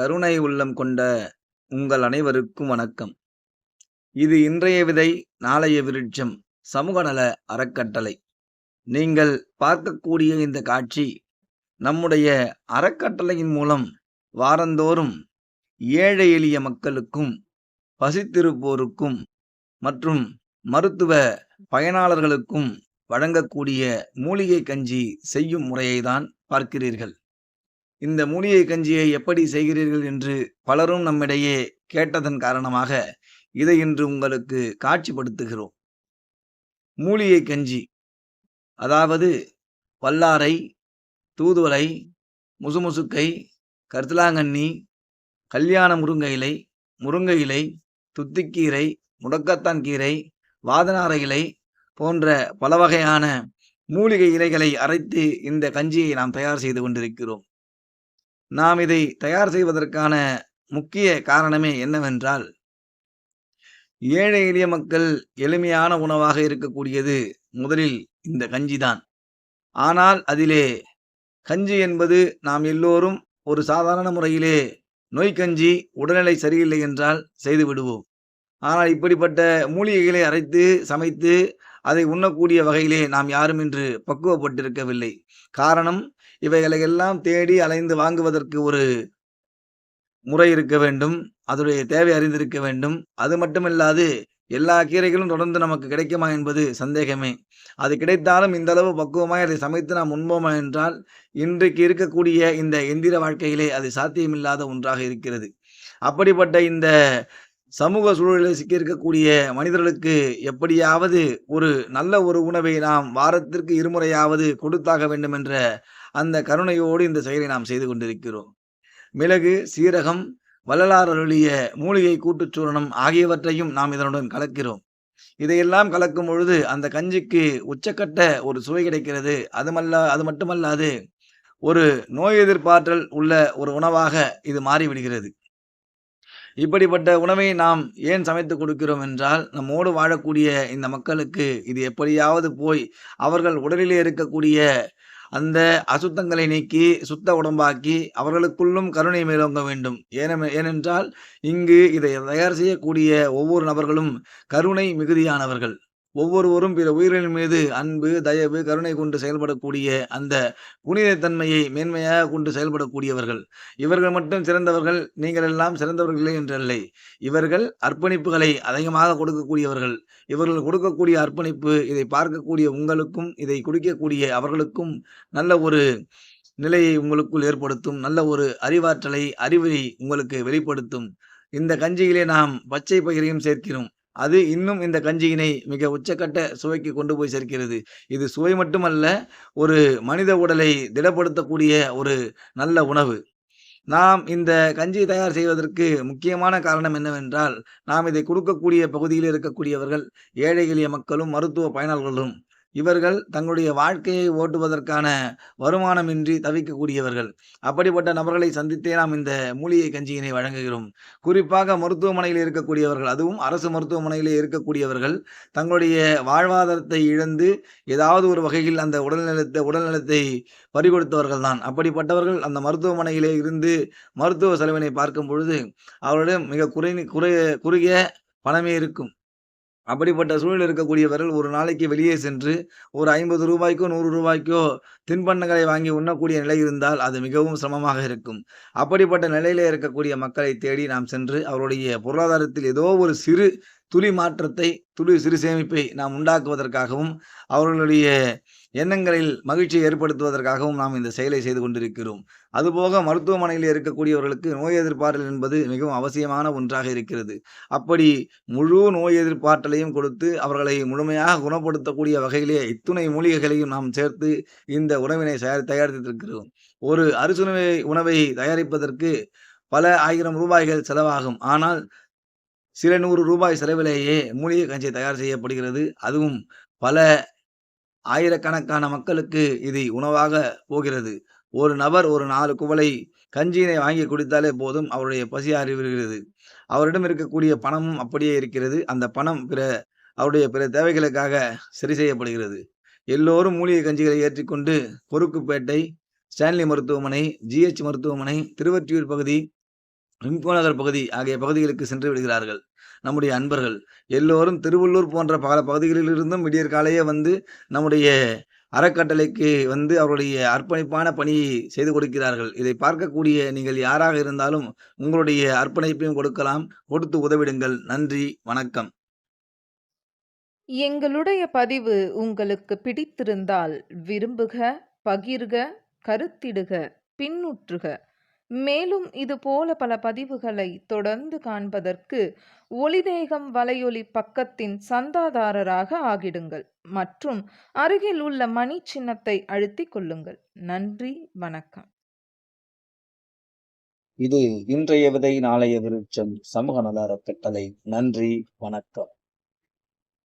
கருணை உள்ளம் கொண்ட உங்கள் அனைவருக்கும் வணக்கம். இது இன்றைய விதை நாளைய விருட்சம் சமூக நல அறக்கட்டளை. நீங்கள் பார்க்கக்கூடிய இந்த காட்சி நம்முடைய அறக்கட்டளையின் மூலம் வாரந்தோறும் ஏழை எளிய மக்களுக்கும் பசித்திருப்போருக்கும் மற்றும் மருத்துவ பயனாளர்களுக்கும் வழங்கக்கூடிய மூலிகை கஞ்சி செய்யும் முறையை தான் பார்க்கிறீர்கள். இந்த மூலிகை கஞ்சியை எப்படி செய்கிறீர்கள் என்று பலரும் நம்மிடையே கேட்டதன் காரணமாக இதை இன்று உங்களுக்கு காட்சிப்படுத்துகிறோம். மூலிகை கஞ்சி அதாவது வல்லாரை தூதுவலை முசுமுசுக்கை கருத்தலாங்கண்ணி கல்யாண முருங்கை இலை முருங்கை இலை துத்திக்கீரை முடக்கத்தான் கீரை வாதனார இலை போன்ற பல வகையான மூலிகை இலைகளை அரைத்து இந்த கஞ்சியை நாம் தயார் செய்து கொண்டிருக்கிறோம். நாம் இதை தயார் செய்வதற்கான முக்கிய காரணமே என்னவென்றால் ஏழை எளிய மக்கள் எளிமையான உணவாக இருக்கக்கூடியது முதலில் இந்த கஞ்சிதான். ஆனால் அதிலே கஞ்சி என்பது நாம் எல்லோரும் ஒரு சாதாரண முறையிலே நோய் கஞ்சி உடல்நிலை சரியில்லை என்றால் செய்து விடுவோம். ஆனால் இப்படிப்பட்ட மூலிகைகளை அரைத்து சமைத்து அதை உண்ணக்கூடிய வகையிலே நாம் யாரும் இன்று பக்குவப்பட்டிருக்கவில்லை. காரணம் இவைகளை எல்லாம் தேடி அலைந்து வாங்குவதற்கு ஒரு முறை இருக்க வேண்டும். அதனுடைய தேவை அறிந்திருக்க வேண்டும். அது மட்டுமில்லாது எல்லா கீரைகளும் தொடர்ந்து நமக்கு கிடைக்குமா என்பது சந்தேகமே. அது கிடைத்தாலும் இந்த அளவு பக்குவமாய் அதை சமைத்து நாம் உண்போமா என்றால் இன்றைக்கு இருக்கக்கூடிய இந்த எந்திர வாழ்க்கையிலே அது சாத்தியமில்லாத ஒன்றாக இருக்கிறது. அப்படிப்பட்ட இந்த சமூக சூழலில் சிக்கியிருக்கக்கூடிய மனிதர்களுக்கு எப்படியாவது ஒரு நல்ல ஒரு உணவை நாம் வாரத்திற்கு இருமுறையாவது கொடுத்தாக வேண்டும் என்ற அந்த கருணையோடு இந்த செயலை நாம் செய்து கொண்டிருக்கிறோம். மிளகு சீரகம் வள்ளலார் அருளிய மூலிகை கூட்டுச்சூரணம் ஆகியவற்றையும் நாம் இதனுடன் கலக்கிறோம். இதையெல்லாம் கலக்கும் பொழுது அந்த கஞ்சிக்கு உச்சக்கட்ட ஒரு சுவை கிடைக்கிறது. அதுமல்ல அது மட்டுமல்லாது ஒரு நோய் எதிர்ப்பாற்றல் உள்ள ஒரு உணவாக இது மாறிவிடுகிறது. இப்படிப்பட்ட உணவை நாம் ஏன் சமைத்து கொடுக்கிறோம் என்றால் நம்மோடு வாழக்கூடிய இந்த மக்களுக்கு இது எப்படியாவது போய் அவர்கள் உடலிலே இருக்கக்கூடிய அந்த அசுத்தங்களை நீக்கி சுத்த உடம்பாக்கி அவர்களுக்குள்ளும் கருணை மேலோங்க வேண்டும். ஏன ஏனென்றால் இங்கு இதை தயார் செய்யக்கூடிய ஒவ்வொரு நபர்களும் கருணை மிகுதியானவர்கள். ஒவ்வொருவரும் பிற உயிர்களின் மீது அன்பு தயவு கருணை கொண்டு செயல்படக்கூடிய அந்த புனிதத்தன்மையை மேன்மையாக கொண்டு செயல்படக்கூடியவர்கள். இவர்கள் மட்டும் சிறந்தவர்கள் நீங்கள் எல்லாம் சிறந்தவர்களே என்றல்லை இவர்கள் அர்ப்பணிப்புகளை அதிகமாக கொடுக்கக்கூடியவர்கள். இவர்கள் கொடுக்கக்கூடிய அர்ப்பணிப்பு இதை பார்க்கக்கூடிய உங்களுக்கும் இதை குடிக்கக்கூடிய அவர்களுக்கும் நல்ல ஒரு நிலையை உங்களுக்குள் ஏற்படுத்தும் நல்ல ஒரு அறிவாற்றலை அறிவை உங்களுக்கு வெளிப்படுத்தும். இந்த கஞ்சியிலே நாம் பச்சை பயிரையும் சேர்க்கிறோம். அது இன்னும் இந்த கஞ்சியினை மிக உச்சக்கட்ட சுவைக்கு கொண்டு போய் சேர்க்கிறது. இது சுவை மட்டுமல்ல ஒரு மனித உடலை திடப்படுத்தக்கூடிய ஒரு நல்ல உணவு. நாம் இந்த கஞ்சியை தயார் செய்வதற்கு முக்கியமான காரணம் என்னவென்றால் நாம் இதை கொடுக்கக்கூடிய பகுதியில் இருக்கக்கூடியவர்கள் ஏழை எளிய மக்களும் மருத்துவ பயனாளர்களும் இவர்கள் தங்களுடைய வாழ்க்கையை ஓட்டுவதற்கான வருமானமின்றி தவிக்கக்கூடியவர்கள். அப்படிப்பட்ட நபர்களை சந்தித்தே நாம் இந்த மூலிகை கஞ்சியினை வழங்குகிறோம். குறிப்பாக மருத்துவமனையில் இருக்கக்கூடியவர்கள் அதுவும் அரசு மருத்துவமனையிலே இருக்கக்கூடியவர்கள் தங்களுடைய வாழ்வாதாரத்தை இழந்து ஏதாவது ஒரு வகையில் அந்த உடல்நலத்தை உடல்நலத்தை பறிகொடுத்தவர்கள் தான். அப்படிப்பட்டவர்கள் அந்த மருத்துவமனையிலே இருந்து மருத்துவ செலவினை பார்க்கும் பொழுது அவர்களிடம் மிக குறை குறை குறுகிய பணமே இருக்கும். அப்படிப்பட்ட சூழல் இருக்கக்கூடியவர்கள் ஒரு நாளைக்கு வெளியே சென்று ஒரு ஐம்பது ரூபாய்க்கோ நூறு ரூபாய்க்கோ தின்பண்டங்களை வாங்கி உண்ணக்கூடிய நிலை இருந்தால் அது மிகவும் சிரமமாக இருக்கும். அப்படிப்பட்ட நிலையில இருக்கக்கூடிய மக்களை தேடி நாம் சென்று அவருடைய பொருளாதாரத்தில் ஏதோ ஒரு சிறு துளி மாற்றத்தை துளி சிறு சேமிப்பை நாம் உண்டாக்குவதற்காகவும் அவர்களுடைய எண்ணங்களில் மகிழ்ச்சியை ஏற்படுத்துவதற்காகவும் நாம் இந்த செயலை செய்து கொண்டிருக்கிறோம். அதுபோக மருத்துவமனையில் இருக்கக்கூடியவர்களுக்கு நோய் எதிர்ப்பாற்றல் என்பது மிகவும் அவசியமான ஒன்றாக இருக்கிறது. அப்படி முழு நோய் எதிர்ப்பாற்றலையும் கொடுத்து அவர்களை முழுமையாக குணப்படுத்தக்கூடிய வகையிலே இத்துணை மூலிகைகளையும் நாம் சேர்த்து இந்த உணவினை தயாரித்திருக்கிறோம். ஒரு அரிசுணவை உணவை தயாரிப்பதற்கு பல ஆயிரம் ரூபாய்கள் செலவாகும். ஆனால் சில நூறு ரூபாய் செலவிலேயே மூலிகை கஞ்சி தயார் செய்யப்படுகிறது. அதுவும் பல ஆயிரக்கணக்கான மக்களுக்கு இது உணவாக போகிறது. ஒரு நபர் ஒரு நாலு குவளை கஞ்சியினை வாங்கி குடித்தாலே போதும் அவருடைய பசி அறிவிடுகிறது அவரிடம் இருக்கக்கூடிய பணமும் அப்படியே இருக்கிறது. அந்த பணம் பிற அவருடைய பிற தேவைகளுக்காக சரி செய்யப்படுகிறது. எல்லோரும் மூலிகை கஞ்சிகளை ஏற்றிக்கொண்டு பொறுக்குப்பேட்டை ஸ்டான்லி மருத்துவமனை ஜிஹெச் மருத்துவமனை திருவற்றியூர் பகுதி ரிம்கோ நகர் பகுதி ஆகிய பகுதிகளுக்கு சென்று விடுகிறார்கள். நம்முடைய அன்பர்கள் எல்லோரும் திருவள்ளூர் போன்ற பல பகுதிகளிலிருந்தும் விடியற் காலையே வந்து நம்முடைய அறக்கட்டளைக்கு வந்து அவருடைய அர்ப்பணிப்பான பணியை செய்து கொடுக்கிறார்கள். இதை பார்க்கக்கூடிய நீங்கள் யாராக இருந்தாலும் உங்களுடைய அர்ப்பணிப்பையும் கொடுக்கலாம். கொடுத்து உதவிடுங்கள். நன்றி. வணக்கம். எங்களுடைய பதிவு உங்களுக்கு பிடித்திருந்தால் விரும்புக பகிர்க கருத்திடுக பின்னுற்றுக. மேலும் இதுபோல பல பதிவுகளை தொடர்ந்து காண்பதற்கு ஒளிதேகம் வலையொலி பக்கத்தின் சந்தாதாரராக ஆகிடுங்கள். மற்றும் அருகில் உள்ள மணி சின்னத்தை அழுத்திக் கொள்ளுங்கள். நன்றி வணக்கம். இது இன்றைய விதை நாளைய விருட்சம் சமூக நல அறக்கட்டளை நன்றி வணக்கம்.